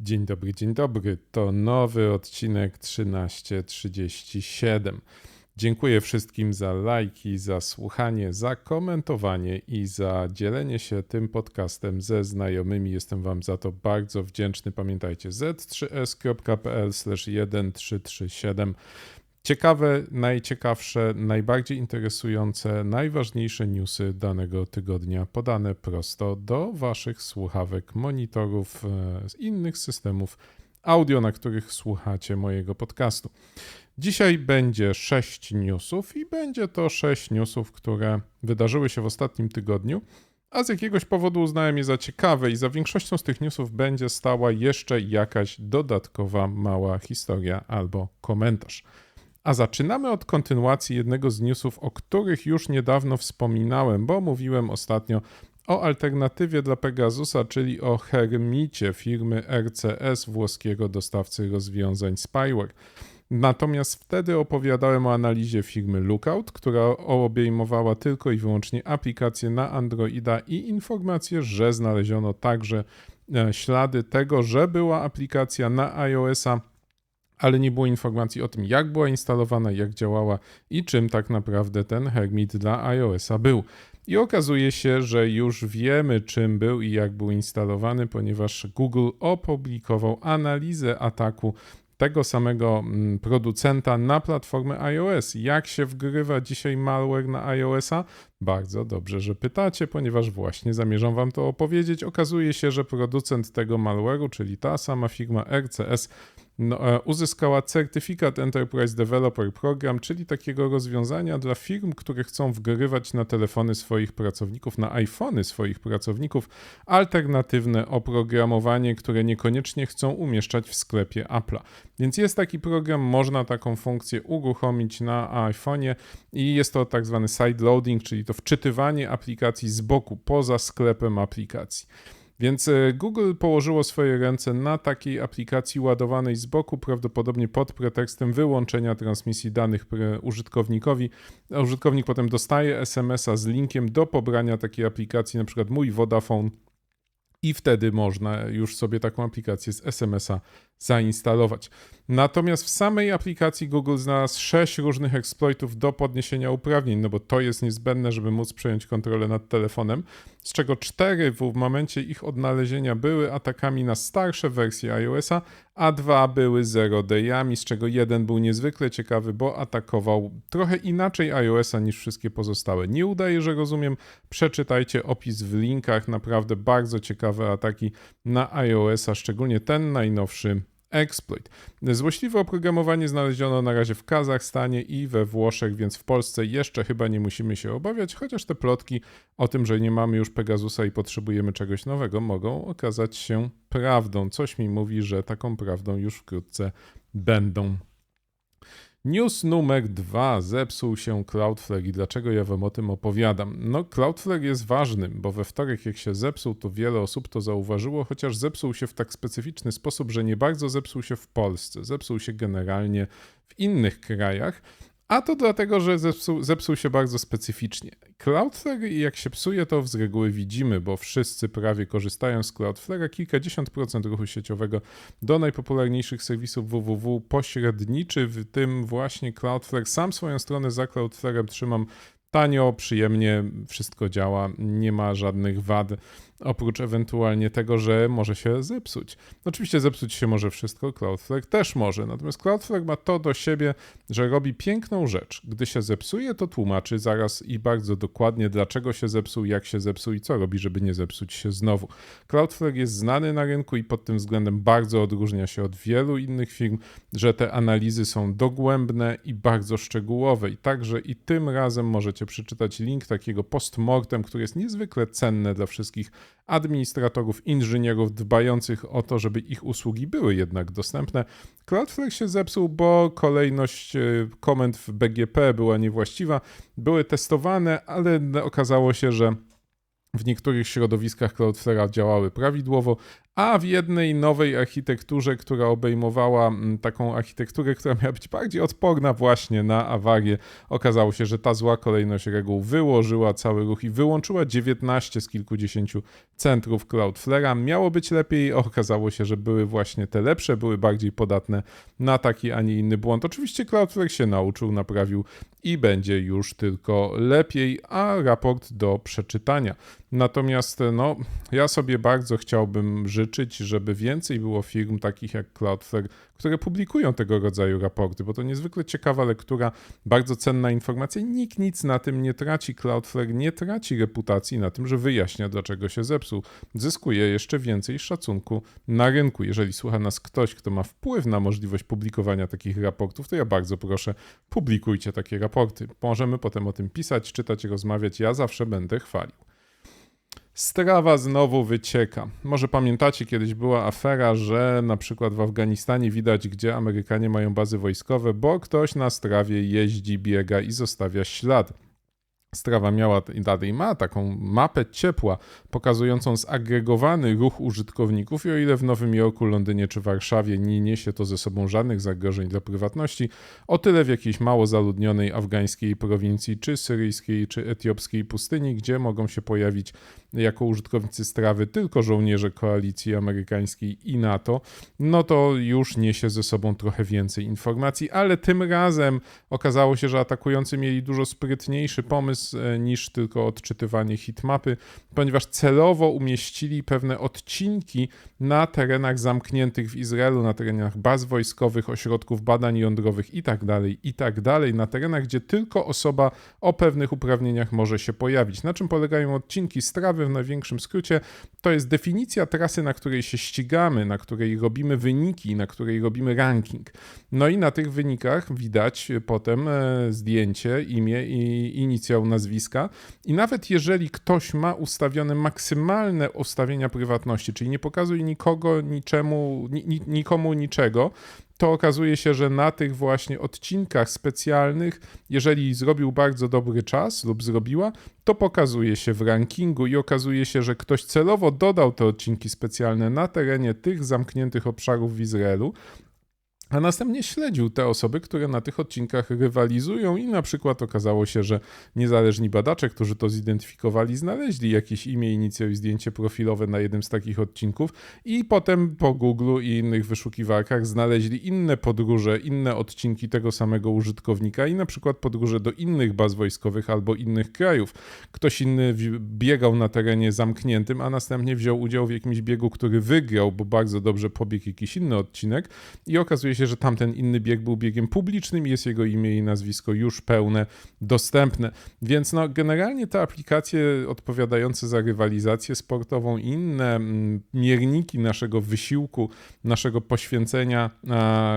Dzień dobry, dzień dobry. To nowy odcinek 1337. Dziękuję wszystkim za lajki, za słuchanie, za komentowanie i za dzielenie się tym podcastem ze znajomymi. Jestem Wam za to bardzo wdzięczny. Pamiętajcie z3s.pl/1337 Ciekawe, najciekawsze, najbardziej interesujące, najważniejsze newsy danego tygodnia podane prosto do Waszych słuchawek, monitorów, e, z innych systemów audio, na których słuchacie mojego podcastu. Dzisiaj będzie sześć newsów i będzie to sześć newsów, które wydarzyły się w ostatnim tygodniu, a z jakiegoś powodu uznałem je za ciekawe i za większością z tych newsów będzie stała jeszcze jakaś dodatkowa mała historia albo komentarz. A zaczynamy od kontynuacji jednego z newsów, o których już niedawno wspominałem, bo mówiłem ostatnio o alternatywie dla Pegasusa, czyli o Hermicie firmy RCS, włoskiego dostawcy rozwiązań spyware. Natomiast wtedy opowiadałem o analizie firmy Lookout, która obejmowała tylko i wyłącznie aplikacje na Androida i informację, że znaleziono także e, ślady tego, że była aplikacja na iOS-a ale nie było informacji o tym, jak była instalowana, jak działała i czym tak naprawdę ten Hermit dla iOS-a był. I okazuje się, że już wiemy, czym był i jak był instalowany, ponieważ Google opublikował analizę ataku tego samego mm, producenta na platformę iOS. Jak się wgrywa dzisiaj malware na iOS-a? Bardzo dobrze, że pytacie, ponieważ właśnie zamierzam Wam to opowiedzieć. Okazuje się, że producent tego malware'u, czyli ta sama firma RCS, no, e, uzyskała certyfikat Enterprise Developer Program, czyli takiego rozwiązania dla firm, które chcą wgrywać na telefony swoich pracowników, na iPhony swoich pracowników, alternatywne oprogramowanie, które niekoniecznie chcą umieszczać w sklepie Apple'a. Więc jest taki program, można taką funkcję uruchomić na iPhone'ie i jest to tak zwany side loading, czyli to wczytywanie aplikacji z boku, poza sklepem aplikacji. Więc e, Google położyło swoje ręce na takiej aplikacji ładowanej z boku, prawdopodobnie pod pretekstem wyłączenia transmisji danych użytkownikowi. A użytkownik potem dostaje SMS-a z linkiem do pobrania takiej aplikacji, na przykład mój Vodafone i wtedy można już sobie taką aplikację z SMS-a zainstalować. Natomiast w samej aplikacji Google znalazł sześć różnych exploitów do podniesienia uprawnień, no bo to jest niezbędne, żeby móc przejąć kontrolę nad telefonem, z czego cztery w momencie ich odnalezienia były atakami na starsze wersje iOS-a, a dwa były zero dayami, z czego jeden był niezwykle ciekawy, bo atakował trochę inaczej iOS-a niż wszystkie pozostałe. Nie udaje, że rozumiem, przeczytajcie opis w linkach, naprawdę bardzo ciekawe ataki na iOS-a, szczególnie ten najnowszy exploit. Złośliwe oprogramowanie znaleziono na razie w Kazachstanie i we Włoszech, więc w Polsce jeszcze chyba nie musimy się obawiać, chociaż te plotki o tym, że nie mamy już Pegasusa i potrzebujemy czegoś nowego, mogą okazać się prawdą. Coś mi mówi, że taką prawdą już wkrótce będą. News numer dwa. Zepsuł się Cloudflare i dlaczego ja wam o tym opowiadam? No, Cloudflare jest ważnym, bo we wtorek jak się zepsuł, to wiele osób to zauważyło, chociaż zepsuł się w tak specyficzny sposób, że nie bardzo zepsuł się w Polsce. Zepsuł się generalnie w innych krajach, a to dlatego, że zepsuł, zepsuł, się bardzo specyficznie. Cloudflare, jak się psuje, to z reguły widzimy, bo wszyscy prawie korzystają z Cloudflare. Kilkadziesiąt procent ruchu sieciowego do najpopularniejszych serwisów www pośredniczy, w tym właśnie Cloudflare. Sam swoją stronę za Cloudflarem trzymam tanio, przyjemnie, wszystko działa, nie ma żadnych wad oprócz ewentualnie tego, że może się zepsuć. Oczywiście zepsuć się może wszystko, Cloudflare też może, natomiast Cloudflare ma to do siebie, że robi piękną rzecz. Gdy się zepsuje, to tłumaczy zaraz i bardzo dokładnie, dlaczego się zepsuł, jak się zepsuł i co robi, żeby nie zepsuć się znowu. Cloudflare jest znany na rynku i pod tym względem bardzo odróżnia się od wielu innych firm, że te analizy są dogłębne i bardzo szczegółowe i także i tym razem możecie przeczytać link takiego postmortem, który jest niezwykle cenne dla wszystkich administratorów, inżynierów dbających o to, żeby ich usługi były jednak dostępne. Cloudflare się zepsuł, bo kolejność e, komend w BGP była niewłaściwa. Były testowane, ale okazało się, że w niektórych środowiskach Cloudflare'a działały prawidłowo, a w jednej nowej architekturze, która obejmowała taką architekturę, która miała być bardziej odporna właśnie na awarię, okazało się, że ta zła kolejność reguł wyłożyła cały ruch i wyłączyła 19 z kilkudziesięciu centrów Cloudflare'a. Miało być lepiej, okazało się, że były właśnie te lepsze, były bardziej podatne na taki, a nie inny błąd. Oczywiście Cloudflare się nauczył, naprawił i będzie już tylko lepiej, a raport do przeczytania. Natomiast no, ja sobie bardzo chciałbym życzyć, żeby więcej było firm takich jak Cloudflare, które publikują tego rodzaju raporty, bo to niezwykle ciekawa lektura, bardzo cenna informacja nikt nic na tym nie traci. Cloudflare nie traci reputacji na tym, że wyjaśnia, dlaczego się zepsuł. Zyskuje jeszcze więcej szacunku na rynku. Jeżeli słucha nas ktoś, kto ma wpływ na możliwość publikowania takich raportów, to ja bardzo proszę, publikujcie takie raporty. Możemy potem o tym pisać, czytać, rozmawiać. Ja zawsze będę chwalił. Strawa znowu wycieka. Może pamiętacie, kiedyś była afera, że na przykład w Afganistanie widać, gdzie Amerykanie mają bazy wojskowe, bo ktoś na strawie jeździ, biega i zostawia ślad. Strawa miała i dalej ma taką mapę ciepła, pokazującą zagregowany ruch użytkowników i o ile w Nowym Jorku, Londynie czy Warszawie nie niesie to ze sobą żadnych zagrożeń dla prywatności, o tyle w jakiejś mało zaludnionej afgańskiej prowincji, czy syryjskiej, czy etiopskiej pustyni, gdzie mogą się pojawić jako użytkownicy strawy tylko żołnierze koalicji amerykańskiej i NATO, no to już niesie ze sobą trochę więcej informacji, ale tym razem okazało się, że atakujący mieli dużo sprytniejszy pomysł e, niż tylko odczytywanie hitmapy, ponieważ celowo umieścili pewne odcinki na terenach zamkniętych w Izraelu, na terenach baz wojskowych, ośrodków badań jądrowych itd., tak itd., tak na terenach, gdzie tylko osoba o pewnych uprawnieniach może się pojawić. Na czym polegają odcinki strawy? W największym skrócie, to jest definicja trasy, na której się ścigamy, na której robimy wyniki, na której robimy ranking. No i na tych wynikach widać potem e, zdjęcie, imię i inicjał nazwiska. I nawet jeżeli ktoś ma ustawione maksymalne ustawienia prywatności, czyli nie pokazuje nikogo, niczemu, nikomu niczego, to okazuje się, że na tych właśnie odcinkach specjalnych, jeżeli zrobił bardzo dobry czas lub zrobiła, to pokazuje się w rankingu i okazuje się, że ktoś celowo dodał te odcinki specjalne na terenie tych zamkniętych obszarów w Izraelu, a następnie śledził te osoby, które na tych odcinkach rywalizują i na przykład okazało się, że niezależni badacze, którzy to zidentyfikowali, znaleźli jakieś imię, inicjał i zdjęcie profilowe na jednym z takich odcinków i potem po Google i innych wyszukiwarkach znaleźli inne podróże, inne odcinki tego samego użytkownika i na przykład podróże do innych baz wojskowych albo innych krajów. Ktoś inny biegał na terenie zamkniętym, a następnie wziął udział w jakimś biegu, który wygrał, bo bardzo dobrze pobiegł jakiś inny odcinek i okazuje się, się, że tamten inny bieg był biegiem publicznym i jest jego imię i nazwisko już pełne, dostępne. Więc no, generalnie te aplikacje odpowiadające za rywalizację sportową i inne mm, mierniki naszego wysiłku, naszego poświęcenia,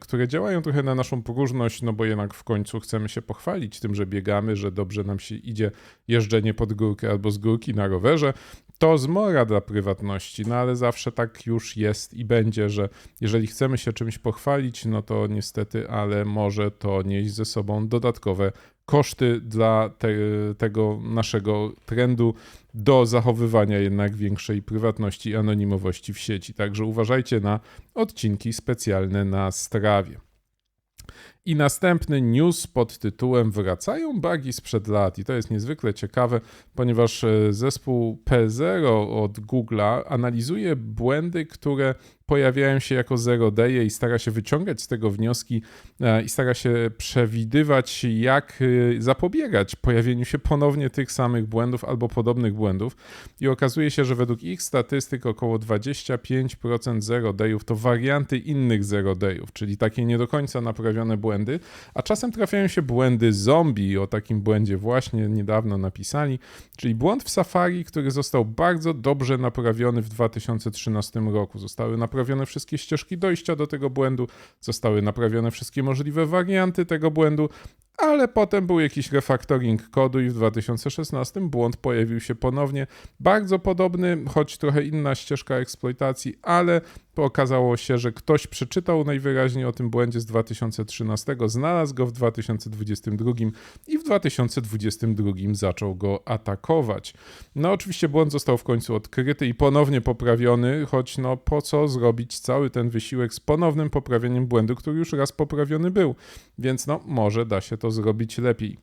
które działają trochę na naszą próżność, no bo jednak w końcu chcemy się pochwalić tym, że biegamy, że dobrze nam się idzie jeżdżenie pod górkę albo z górki na rowerze, to zmora dla prywatności, no ale zawsze tak już jest i będzie, że jeżeli chcemy się czymś pochwalić, no to niestety, ale może to nieść ze sobą dodatkowe koszty dla te, tego naszego trendu do zachowywania jednak większej prywatności i anonimowości w sieci. Także uważajcie na odcinki specjalne na strawie. I następny news pod tytułem Wracają bugi sprzed lat. I to jest niezwykle ciekawe, ponieważ e, zespół P0 od Google'a analizuje błędy, które pojawiają się jako zero day i stara się wyciągać z tego wnioski e, i stara się przewidywać, jak e, zapobiegać pojawieniu się ponownie tych samych błędów albo podobnych błędów. I okazuje się, że według ich statystyk około 25% zero dayów to warianty innych zero dayów, czyli takie nie do końca naprawione błędy, a czasem trafiają się błędy zombie. O takim błędzie właśnie niedawno napisali, czyli błąd w Safari, który został bardzo dobrze naprawiony w 2013 roku. Zostały naprawione naprawione wszystkie ścieżki dojścia do tego błędu, zostały naprawione wszystkie możliwe warianty tego błędu, ale potem był jakiś refactoring kodu i w 2016 błąd pojawił się ponownie. Bardzo podobny, choć trochę inna ścieżka eksploitacji, ale okazało się, że ktoś przeczytał najwyraźniej o tym błędzie z 2013, znalazł go w 2022 i w 2022 zaczął go atakować. No oczywiście błąd został w końcu odkryty i ponownie poprawiony, choć no po co zrobić cały ten wysiłek z ponownym poprawieniem błędu, który już raz poprawiony był. Więc no może da się to zrobić lepiej.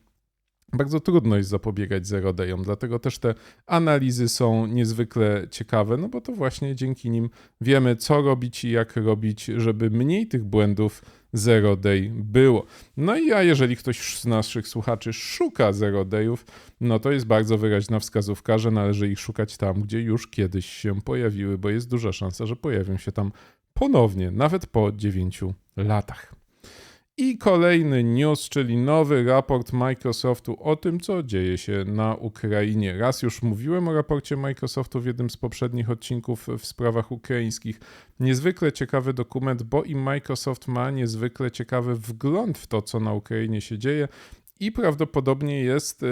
Bardzo trudno jest zapobiegać zero dayom, dlatego też te analizy są niezwykle ciekawe, no bo to właśnie dzięki nim wiemy, co robić i jak robić, żeby mniej tych błędów zero day było. No i a jeżeli ktoś z naszych słuchaczy szuka zero dayów, no to jest bardzo wyraźna wskazówka, że należy ich szukać tam, gdzie już kiedyś się pojawiły, bo jest duża szansa, że pojawią się tam ponownie, nawet po 9 latach. I kolejny news, czyli nowy raport Microsoftu o tym, co dzieje się na Ukrainie. Raz już mówiłem o raporcie Microsoftu w jednym z poprzednich odcinków w sprawach ukraińskich. Niezwykle ciekawy dokument, bo i Microsoft ma niezwykle ciekawy wgląd w to, co na Ukrainie się dzieje i prawdopodobnie jest e,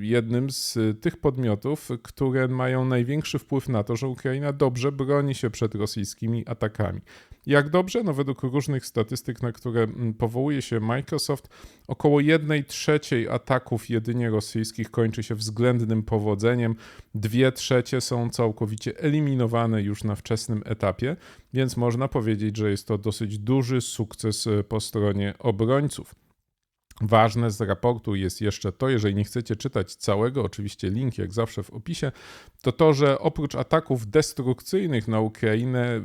jednym z tych podmiotów, które mają największy wpływ na to, że Ukraina dobrze broni się przed rosyjskimi atakami. Jak dobrze? No według różnych statystyk, na które powołuje się Microsoft, około 1 trzeciej ataków jedynie rosyjskich kończy się względnym powodzeniem, dwie trzecie są całkowicie eliminowane już na wczesnym etapie, więc można powiedzieć, że jest to dosyć duży sukces e, po stronie obrońców. Ważne z raportu jest jeszcze to, jeżeli nie chcecie czytać całego, oczywiście link jak zawsze w opisie, to to, że oprócz ataków destrukcyjnych na Ukrainę,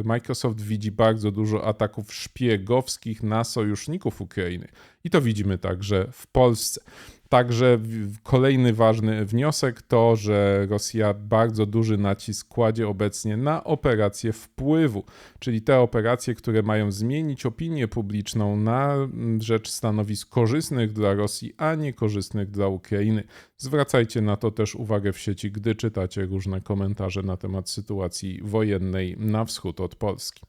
y, Microsoft widzi bardzo dużo ataków szpiegowskich na sojuszników Ukrainy. I to widzimy także w Polsce. Także kolejny ważny wniosek to, że Rosja bardzo duży nacisk kładzie obecnie na operacje wpływu, czyli te operacje, które mają zmienić opinię publiczną na rzecz stanowisk korzystnych dla Rosji, a nie korzystnych dla Ukrainy. Zwracajcie na to też uwagę w sieci, gdy czytacie różne komentarze na temat sytuacji wojennej na wschód od Polski.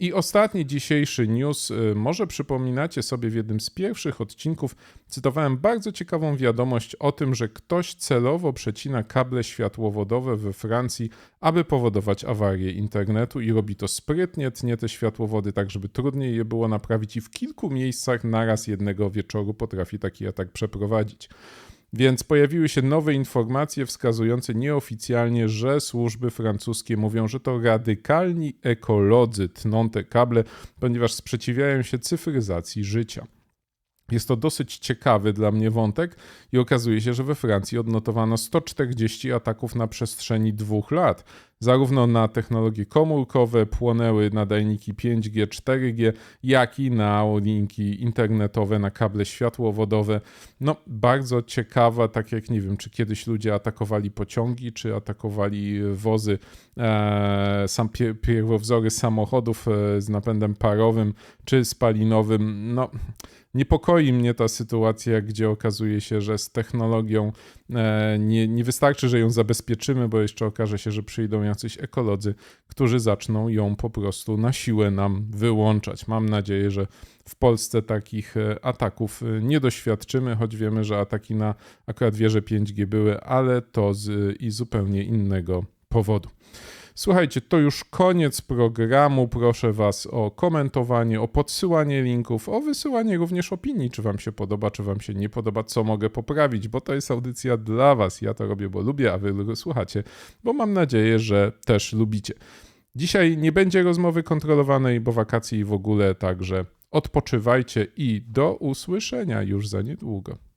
I ostatni dzisiejszy news. Y, może przypominacie sobie w jednym z pierwszych odcinków, cytowałem bardzo ciekawą wiadomość o tym, że ktoś celowo przecina kable światłowodowe we Francji, aby powodować awarię internetu i robi to sprytnie, tnie te światłowody tak, żeby trudniej je było naprawić i w kilku miejscach naraz jednego wieczoru potrafi taki atak przeprowadzić. Więc pojawiły się nowe informacje wskazujące nieoficjalnie, że służby francuskie mówią, że to radykalni ekolodzy tną te kable, ponieważ sprzeciwiają się cyfryzacji życia. Jest to dosyć ciekawy dla mnie wątek i okazuje się, że we Francji odnotowano 140 ataków na przestrzeni dwóch lat. Zarówno na technologie komórkowe płonęły nadajniki 5G, 4G, jak i na linki internetowe, na kable światłowodowe. No, bardzo ciekawa, tak jak nie wiem, czy kiedyś ludzie atakowali pociągi, czy atakowali wozy, e, sam pierwowzory samochodów e, z napędem parowym, czy spalinowym. No, Niepokoi mnie ta sytuacja, gdzie okazuje się, że z technologią e, nie, nie wystarczy, że ją zabezpieczymy, bo jeszcze okaże się, że przyjdą jacyś ekolodzy, którzy zaczną ją po prostu na siłę nam wyłączać. Mam nadzieję, że w Polsce takich e, ataków e, nie doświadczymy, choć wiemy, że ataki na akurat wieże 5G były, ale to z i zupełnie innego powodu. Słuchajcie, to już koniec programu. Proszę Was o komentowanie, o podsyłanie linków, o wysyłanie również opinii, czy Wam się podoba, czy Wam się nie podoba, co mogę poprawić, bo to jest audycja dla Was. Ja to robię, bo lubię, a Wy słuchacie, bo mam nadzieję, że też lubicie. Dzisiaj nie będzie rozmowy kontrolowanej, bo wakacje i w ogóle, także odpoczywajcie i do usłyszenia już za niedługo.